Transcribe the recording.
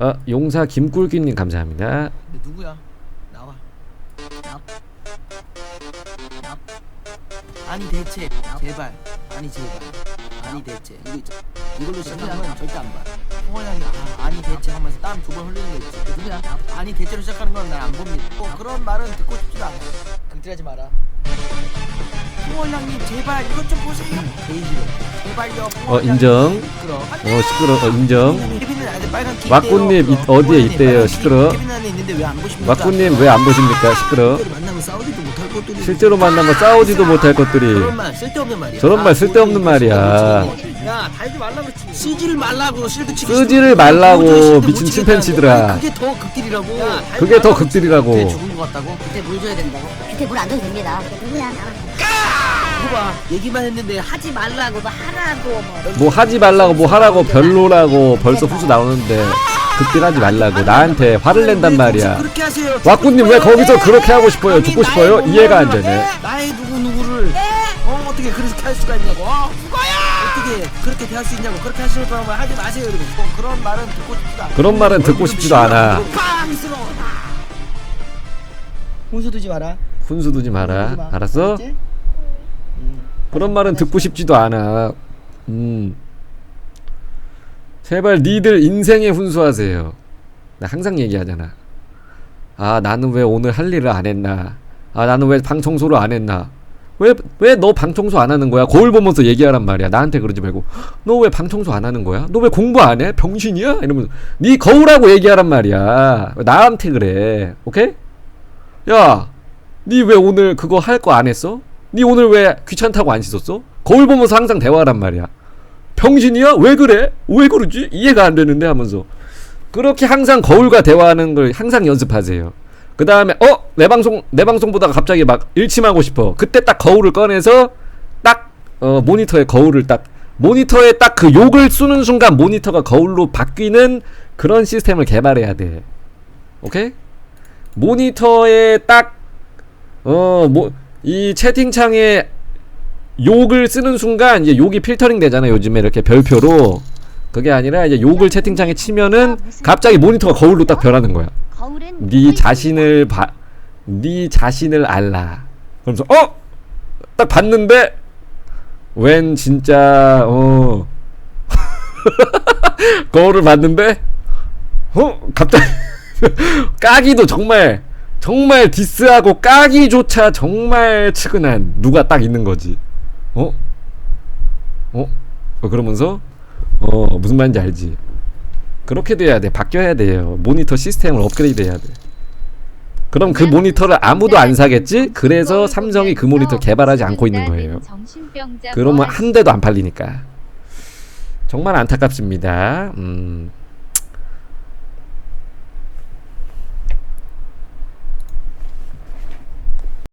어, 용사 김꿀기님 감사합니다. 근데 누구야? 나와. 납. 납. 아니 대체 제발. 아니 제발. 아니 대체. 이거 있죠. 이걸로 시작하면 절대 안 봐. 홍원양이 아, 아니 대체 하면서 땀 두 번 흘리는 거 있지. 그 누구야? 아니 대체로 시작하는 건 난 안 봅니다. 뭐 그런 말은 듣고 싶지도 않아. 극딜하지 마라. 홍원양님 제발 이것 좀 보세요. 싫어. 제발요. 어, 인정. 시끄러. 어, 시끄러. 어, 인정. 케빈은 아직 빨간 키 왁구님, 있대요. 이- 어디에 있대요? 빨간 키 시끄러. 안에 있는데 왜 안 보십니까? 왁구님 왜 안 보십니까? 시끄러. 실제로 만나면 싸우지도 못할 것들이 실제로 만나면 싸우지도 못할 것들이. 그런 말 쓸데없는 말이야 저런 말 쓸데없는 말이야. 야 달지 말라 그랬지 쓰지를 말라고 실드 치기 쓰지를 싫어. 말라고, 도저히 실드 못 미친. 침팬지들아. 그게 더 극딜이라고 그게 더 극딜이라고. 그때 죽은 것 같다고? 그때 물 줘야 된다고? 밑에 물 안 줘도 됩니다. 누구야? 이 거봐 얘기만 했는데 하지 말라고 뭐 하라고 뭐 뭐 하지 말라고 뭐 하라고 별로라고 벌써 후수 나오는데 극딜하지 말라고 나한테 화를 낸단 왜 말이야. 굳이 그렇게 하세요 왁구님 왜 거기서 그렇게 하고 싶어요? 아니, 죽고 나의 싶어요? 이해가 안 되네. 나의 누구 누구를 어 어떻게 그렇게 할 수가 있냐고 어? 어떻게 그렇게 대할 수 있냐고 그렇게 하실 거면 하지 마세요 여러분 뭐 그런 말은 듣고 싶지도 않아 그런 말은 듣고 싶지도 않아. 혼수 두지 마라 훈수 두지 마라. 마. 알았어? 알았지? 그런 말은 듣고 싶지도 않아. 음. 제발 니들 인생에 훈수하세요. 나 항상 얘기하잖아. 아 나는 왜 오늘 할 일을 안 했나? 아 나는 왜 방 청소를 안 했나? 왜 왜 너 방 청소 안 하는 거야? 거울 보면서 얘기하란 말이야. 나한테 그러지 말고 너 왜 방 청소 안 하는 거야? 너 왜 공부 안 해? 병신이야? 이러면서 네 거울하고 얘기하란 말이야. 왜 나한테 그래? 오케이? 야, 니 왜 오늘 그거 할 거 안 했어? 니 오늘 왜 귀찮다고 안 씻었어? 거울 보면서 항상 대화하란 말이야. 병신이야? 왜 그래? 왜 그러지? 이해가 안 되는데 하면서 그렇게 항상 거울과 대화하는 걸 항상 연습하세요. 그 다음에 어? 내 방송 내 방송 보다가 갑자기 막 일침하고 싶어. 그때 딱 거울을 꺼내서 딱 어, 모니터에 거울을 딱 모니터에 딱 그 욕을 쏘는 순간 모니터가 거울로 바뀌는 그런 시스템을 개발해야 돼. 오케이? 모니터에 딱 어 뭐 이 채팅창에 욕을 쓰는 순간 이제 욕이 필터링 되잖아 요즘에 이렇게 별표로. 그게 아니라 이제 욕을 채팅창에 치면은 갑자기 모니터가 거울로 딱 변하는 거야. 네 자신을 봐, 네 자신을 알라. 그러면서 어, 딱 봤는데 웬 진짜 어. 거울을 봤는데 어? 갑자기 까기도 정말 정말 디스하고 까기조차 정말 측은한 누가 딱 있는 거지. 어? 어? 어 그러면서 어 무슨 말인지 알지. 그렇게 돼야 돼. 바뀌어야 돼요. 모니터 시스템을 업그레이드 해야 돼. 그럼 그 모니터를 아무도 안 사겠지? 그래서 삼성이 그 모니터 개발하지 않고 있는 거예요. 그러면 한 대도 안 팔리니까. 정말 안타깝습니다. 음.